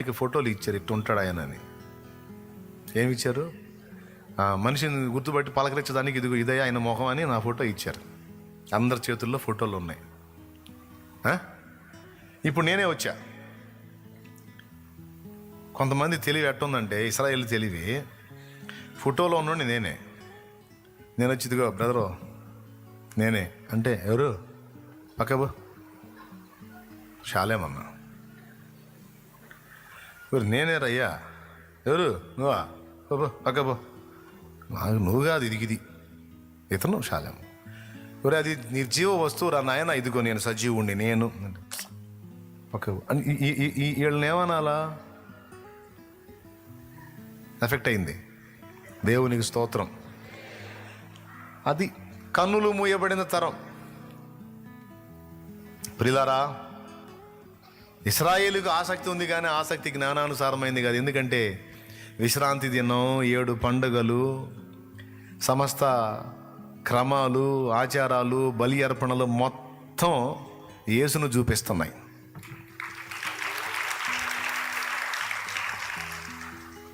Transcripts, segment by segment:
మీకు ఫోటోలు ఇచ్చారు ఇట్టు ఉంటాడు ఆయన అని. ఏమి ఇచ్చారు? మనిషిని గుర్తుపట్టి పలకరించడానికి ఇదిగో ఇదే ఆయన మొహం అని నా ఫోటో ఇచ్చారు. అందరి చేతుల్లో ఫోటోలు ఉన్నాయి. ఆ? ఇప్పుడు నేనే వచ్చా. కొంతమంది తెలివి ఎట్టుందంటే ఇస్రాయేల్ తెలివి ఫోటోలో ఉన్నోడిని నేనే. నేను వచ్చి ఇదిగో బ్రదరు నేనే. అంటే ఎవరు? పక్కబు శాలేమన్నా ఎవరు? నేనే రయ్యా. ఎవరు? నువ్వా? బాబో అక్కబో నాకు నువ్వు కాదు ఇదిగిది ఇతను శాలం. ఎవరు అది నిర్జీవ వస్తువు రా నాయన ఇదిగో నేను సజీవుణ్ణి నేను. ఒక ఈ- వీళ్ళని ఏమనాలా? ఎఫెక్ట్ అయింది. దేవునికి స్తోత్రం. అది కన్నులు మూయబడిన తరం. ప్రిలారా ఇస్రాయేలుకు ఆసక్తి ఉంది కానీ ఆసక్తి జ్ఞానానుసారమైంది కాదు. ఎందుకంటే విశ్రాంతి దినం ఏడు పండుగలు సమస్త క్రమాలు ఆచారాలు బలి అర్పణలు మొత్తం యేసును చూపిస్తున్నాయి.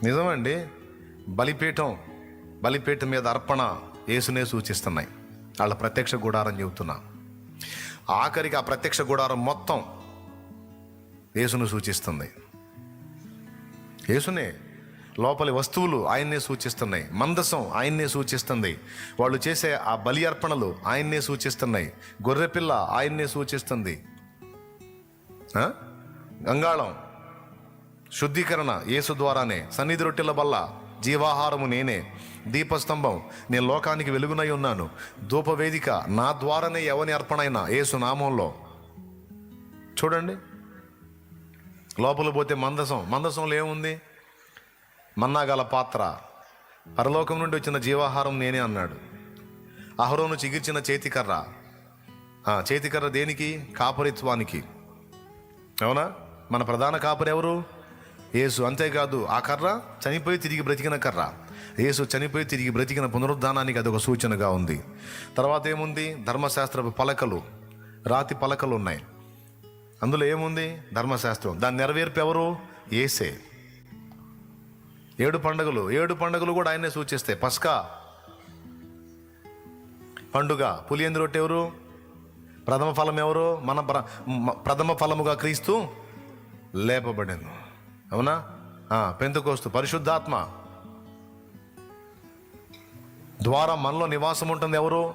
నిజమండి? బలిపీఠం బలిపీఠం మీద అర్పణ యేసునే సూచిస్తున్నాయి. వాళ్ళ ప్రత్యక్ష గుడారం చెబుతున్నా. ఆఖరికి ఆ ప్రత్యక్ష గుడారం మొత్తం యేసును సూచిస్తుంది యేసునే లోపలి వస్తువులు ఆయన్నే సూచిస్తున్నాయి. మందసం ఆయన్నే సూచిస్తుంది. వాళ్ళు చేసే ఆ బలి అర్పణలు ఆయన్నే సూచిస్తున్నాయి. గొర్రెపిల్ల ఆయన్నే సూచిస్తుంది. గంగాళం శుద్ధీకరణ యేసు ద్వారానే. సన్నిధి రొట్టెల బల్ల జీవాహారము నేనే. దీపస్తంభం నేను లోకానికి వెలుగునై ఉన్నాను. ధూపవేదిక నా ద్వారానే ఎవని అర్పణైనా యేసు నామంలో. చూడండి. లోపల పోతే మందసం. మందసంలో ఏముంది? మన్నాగల పాత్ర. పరలోకం నుండి వచ్చిన జీవాహారం నేనే అన్నాడు. అహరోను చిగిర్చిన చేతికర్ర. చేతికర్ర దేనికి? కాపరిత్వానికి. అవునా? మన ప్రధాన కాపరి ఎవరు? యేసు. అంతేకాదు ఆ కర్ర చనిపోయి తిరిగి బ్రతికిన కర్ర. యేసు చనిపోయి తిరిగి బ్రతికిన పునరుద్ధానానికి అది ఒక సూచనగా ఉంది. తర్వాత ఏముంది? ధర్మశాస్త్ర పలకలు. రాతి పలకలు ఉన్నాయి. అందులో ఏముంది? ధర్మశాస్త్రం. దాన్ని నెరవేర్పు ఎవరు? ఏసే. ఏడు పండుగలు. ఏడు పండుగలు కూడా ఆయనే సూచిస్తాయి. పస్కా. పండుగ. పులియందు రొట్టె ఎవరు? ప్రథమ ఫలం ఎవరు? మన ప్ర- ప్రథమ ఫలముగా క్రీస్తు లేపబడింది. అవునా? పెంతుకోస్తు. పరిశుద్ధాత్మ. ద్వారా మనలో నివాసం ఉంటుంది ఎవరు?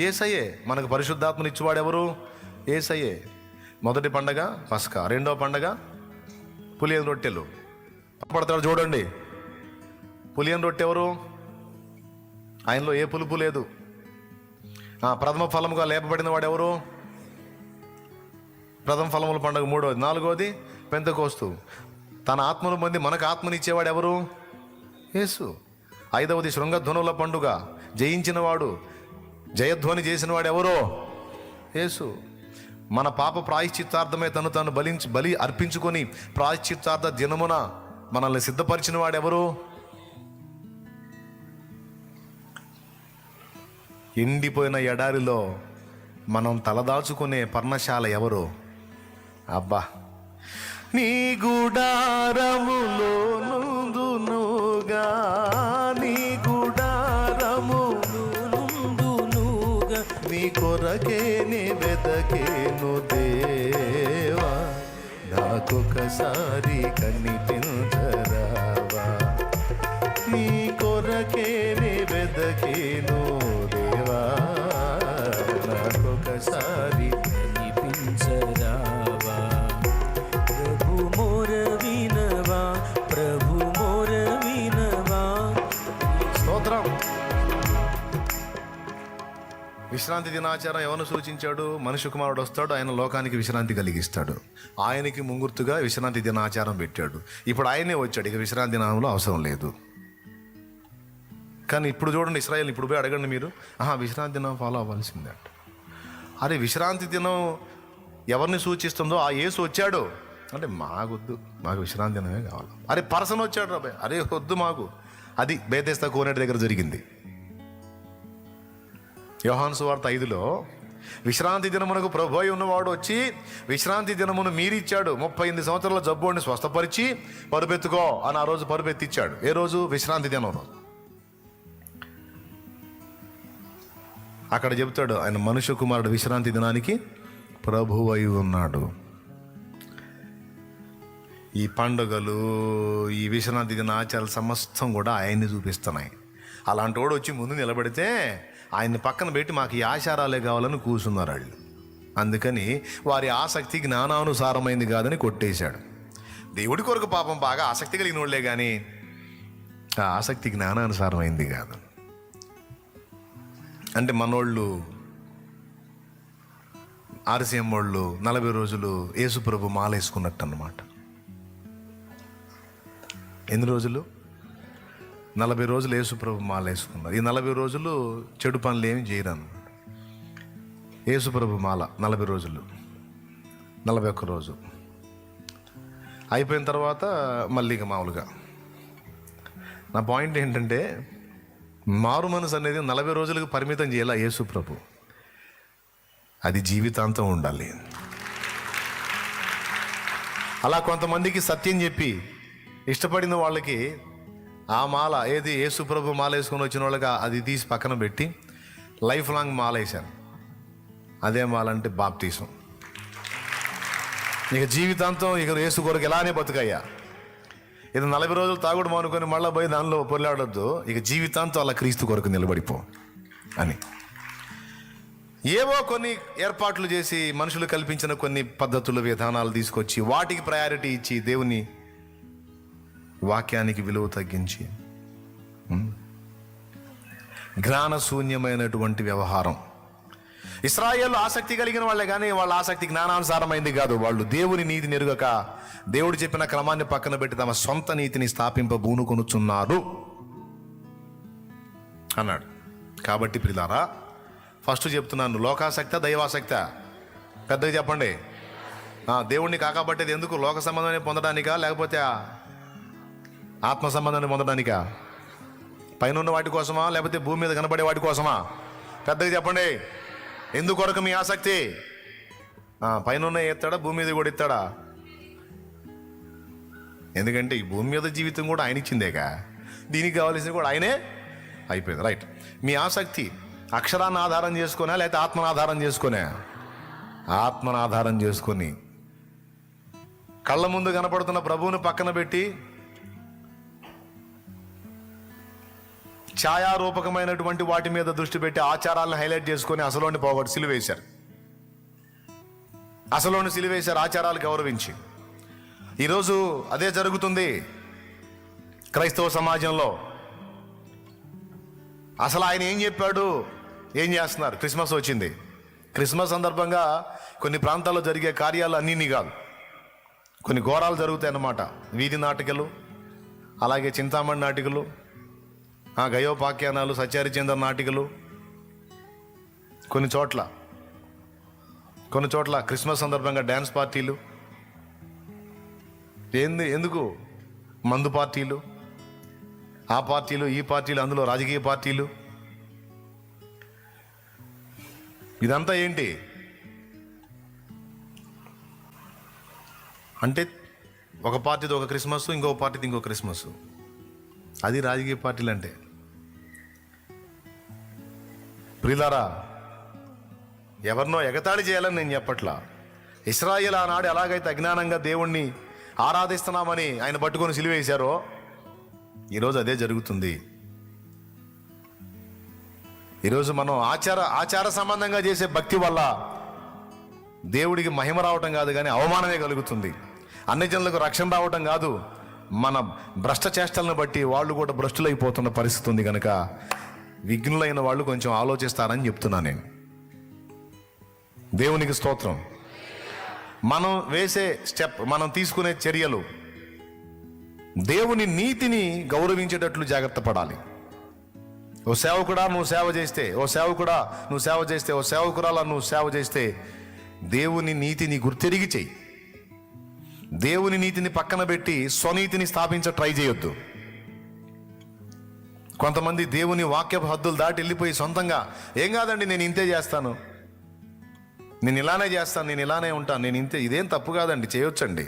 ఏసయ్యే. మనకు పరిశుద్ధాత్మని ఇచ్చేవాడు ఎవరు? ఏసయ్యే. మొదటి పండగ పస్కా రెండో పండగ పులియన్ రొట్టెలు. పడతాడు చూడండి. పులియన్ రొట్టె ఎవరు? ఆయనలో ఏ పులుపు లేదు. ప్రథమ ఫలముగా లేపబడిన వాడు ఎవరు? ప్రథమ ఫలముల పండుగ మూడోది. నాలుగోది పెంతకోస్తు. తన ఆత్మను పొంది మనకు ఆత్మనిచ్చేవాడు ఎవరు? యేసు. ఐదవది శృంగధ్వనుల పండుగ. జయించినవాడు జయధ్వని చేసినవాడు ఎవరో? యేసు. మన పాప ప్రాయశ్చిత్తార్థమే తను తను బలించి బలి అర్పించుకొని ప్రాయశ్చిత్తార్థ దినమున మనల్ని సిద్ధపరిచిన వాడెవరు ఎండిపోయిన ఎడారిలో మనం తలదాచుకునే పర్ణశాల ఎవరు? అబ్బా నీ గుడారములో నాకొకసారి కనిపించరావా విశ్రాంతి దినాచారం ఎవరు సూచించాడు? మనుష్య కుమారుడు వస్తాడు ఆయన లోకానికి విశ్రాంతి కలిగిస్తాడు. ఆయనకి ముంగుర్తుగా విశ్రాంతి దినాచారం పెట్టాడు. ఇప్పుడు ఆయనే వచ్చాడు ఇక విశ్రాంతి దినంలో అవసరం లేదు. కానీ ఇప్పుడు చూడండి ఇస్రాయల్ ఇప్పుడు పోయి అడగండి మీరు. ఆహా విశ్రాంతి దినం ఫాలో అవ్వాల్సిందే అంట. అరే విశ్రాంతి దినం ఎవరిని సూచిస్తుందో? ఆ యేసు వచ్చాడు. అంటే మాకొద్దు మాకు విశ్రాంతి దినమే కావాలి. అరే పర్సన్ వచ్చాడు రాబాయ్ అరే వద్దు మాకు. అది బేతేస్తా కోనేటి దగ్గర జరిగింది. యోహాను సువార్త ఐదులో విశ్రాంతి దినమునకు ప్రభు అయి ఉన్నవాడు వచ్చి విశ్రాంతి దినమును మీరిచ్చాడు. ముప్పై ఎనిమిది సంవత్సరాల జబ్బుని స్వస్థపరిచి పరుపెత్తుకో అని ఆ రోజు పరుపెత్తిచ్చాడు. ఏ రోజు? విశ్రాంతి దినం రోజు. అక్కడ చెబుతాడు ఆయన మనుష్య కుమారుడు విశ్రాంతి దినానికి ప్రభు అయి ఉన్నాడు. ఈ పండుగలు ఈ విశ్రాంతి దిన ఆచారాలు సమస్తం కూడా ఆయన్ని చూపిస్తున్నాయి. అలాంటి వాడు వచ్చి ముందు నిలబడితే ఆయన్ని పక్కన పెట్టి మాకు ఈ ఆచారాలే కావాలని కూర్చున్నారు వాళ్ళు. అందుకని వారి ఆసక్తి జ్ఞానానుసారమైంది కాదని కొట్టేశాడు. దేవుడి కొరకు పాపం బాగా ఆసక్తి కలిగిన వాళ్ళే కానీ ఆ ఆసక్తి జ్ఞానానుసారమైంది కాదు. అంటే మనోళ్ళు ఆర్సీఎం వాళ్ళు నలభై రోజులు యేసుప్రభు మాల వేసుకున్నట్టు ఎన్ని రోజులు? నలభై రోజులు యేసుప్రభు మాల వేసుకున్నారు ఈ నలభై రోజులు చెడు పనులు ఏమి చేయరాను యేసుప్రభు మాల నలభై రోజులు నలభై ఒక్క రోజు. అయిపోయిన తర్వాత మళ్ళీ ఇక మామూలుగా. నా పాయింట్ ఏంటంటే మారు మనసు అనేది నలభై రోజులకు పరిమితం చేయాల యేసు ప్రభు? అది జీవితాంతం ఉండాలి. అలా కొంతమందికి సత్యం చెప్పి ఇష్టపడిన వాళ్ళకి ఆ మాల ఏది? యేసుప్రభు మాల వేసుకొని వచ్చిన వాళ్ళకి అది తీసి పక్కన పెట్టి లైఫ్ లాంగ్ మాల వేశాను అదే మాల అంటే బాప్తీసం. ఇక జీవితాంతం ఇక యేసు కొరకు ఎలానే బతుకయ్యా. ఇది నలభై రోజులు తాగుడు మానుకొని మళ్ళీ పోయి దానిలో పొరలాడొద్దు. ఇక జీవితాంతం అలా క్రీస్తు కొరకు నిలబడిపో అని. ఏవో కొన్ని ఏర్పాట్లు చేసి మనుషులు కల్పించిన కొన్ని పద్ధతులు విధానాలు తీసుకొచ్చి వాటికి ప్రయారిటీ ఇచ్చి దేవుని వాక్యానికి విలువ తగ్గించి. జ్ఞానశూన్యమైనటువంటి వ్యవహారం. ఇస్రాయేల్ ఆసక్తి కలిగిన వాళ్ళే కానీ వాళ్ళ ఆసక్తి జ్ఞానానుసారమైంది కాదు. వాళ్ళు దేవుని నీతి నెరుగక దేవుడు చెప్పిన క్రమాన్ని పక్కన పెట్టి తమ సొంత నీతిని స్థాపింప బూనుకొనుచున్నారు అన్నాడు. కాబట్టి ప్రిలారా ఫస్ట్ చెప్తున్నాను లోకాసక్త దైవాసక్త. పెద్దగా చెప్పండి. దేవుడిని కాకబట్టేది ఎందుకు? లోక సంబంధాన్ని పొందడానికా? లేకపోతే ఆత్మ సంబంధాన్ని పొందడానికా? పైన ఉన్న వాటి కోసమా? లేకపోతే భూమి మీద కనబడే వాటి కోసమా? పెద్దగా చెప్పండి. ఎందుకొరకు మీ ఆసక్తి? పైన ఉన్న ఎత్తాడా భూమి మీద కూడా ఎత్తాడా? ఎందుకంటే ఈ భూమి మీద జీవితం కూడా ఆయన ఇచ్చిందేగా? దీనికి కావాల్సింది కూడా ఆయనే అయిపోయింది. రైట్ మీ ఆసక్తి అక్షరాన్ని ఆధారం చేసుకునే లేకపోతే ఆత్మను ఆధారం చేసుకునే? ఆత్మను ఆధారం చేసుకొని. కళ్ళ ముందు కనపడుతున్న ప్రభువుని పక్కన పెట్టి ఛాయారూపకమైనటువంటి వాటి మీద దృష్టి పెట్టి ఆచారాలను హైలైట్ చేసుకొని అసలోని పోగొట్టు సిలువేశారు. అసలోని సిలువేశారు ఆచారాలు గౌరవించి. ఈరోజు అదే జరుగుతుంది క్రైస్తవ సమాజంలో. అసలు ఆయన ఏం చెప్పాడు? ఏం చేస్తున్నారు? క్రిస్మస్ వచ్చింది. క్రిస్మస్ సందర్భంగా కొన్ని ప్రాంతాల్లో జరిగే కార్యాలు అన్నీ కాదు. కొన్ని ఘోరాలు జరుగుతాయి అన్నమాట వీధి నాటికలు అలాగే చింతామణి నాటికలు ఆ గయోపాఖ్యానాలు సత్యారిచంద్ర నాటికలు. కొన్ని చోట్ల కొన్ని చోట్ల క్రిస్మస్ సందర్భంగా డ్యాన్స్ పార్టీలు. ఏంది ఎందుకు మందు పార్టీలు? ఆ పార్టీలు ఈ పార్టీలు అందులో రాజకీయ పార్టీలు. ఇదంతా ఏంటి? అంటే ఒక పార్టీది ఒక క్రిస్మస్ ఇంకో పార్టీది ఇంకో క్రిస్మస్. అది రాజకీయ పార్టీలు అంటే ప్రిలారా ఎవరినో ఎగతాళి చేయాలని నేను చెప్పట్లా ఇస్రాయిల్ ఆనాడు ఎలాగైతే అజ్ఞానంగా దేవుణ్ణి ఆరాధిస్తున్నామని ఆయన పట్టుకొని సిలివేశారో ఈరోజు అదే జరుగుతుంది. ఈరోజు మనం ఆచార ఆచార సంబంధంగా చేసే భక్తి వల్ల దేవుడికి మహిమ రావటం కాదు కానీ అవమానమే కలుగుతుంది. అన్ని జనులకు రక్షణ రావటం కాదు మన భ్రష్ట చేష్టలను బట్టి వాళ్ళు కూడా భ్రష్టులైపోతున్న పరిస్థితి ఉంది కనుక విఘ్నులైన వాళ్ళు కొంచెం ఆలోచిస్తారని చెప్తున్నా నేను. దేవునికి స్తోత్రం. మనం వేసే స్టెప్ మనం తీసుకునే చర్యలు దేవుని నీతిని గౌరవించేటట్లు జాగ్రత్త పడాలి. ఓ సేవకుడా నువ్వు సేవ చేస్తే ఓ సేవకుడా నువ్వు సేవ చేస్తే ఓ సేవకురాలా నువ్వు సేవ చేస్తే దేవుని నీతిని గుర్తెరిగి చెయ్యి. దేవుని నీతిని పక్కన పెట్టి స్వనీతిని స్థాపించ ట్రై చేయొద్దు. కొంతమంది దేవుని వాక్యపు హద్దులు దాటి వెళ్ళిపోయి సొంతంగా ఏం కాదండి నేను ఇంతే చేస్తాను. నేను ఇలానే చేస్తాను నేను ఇలానే ఉంటాను నేను ఇంతే ఇదేం తప్పు కాదండి చేయొచ్చండి.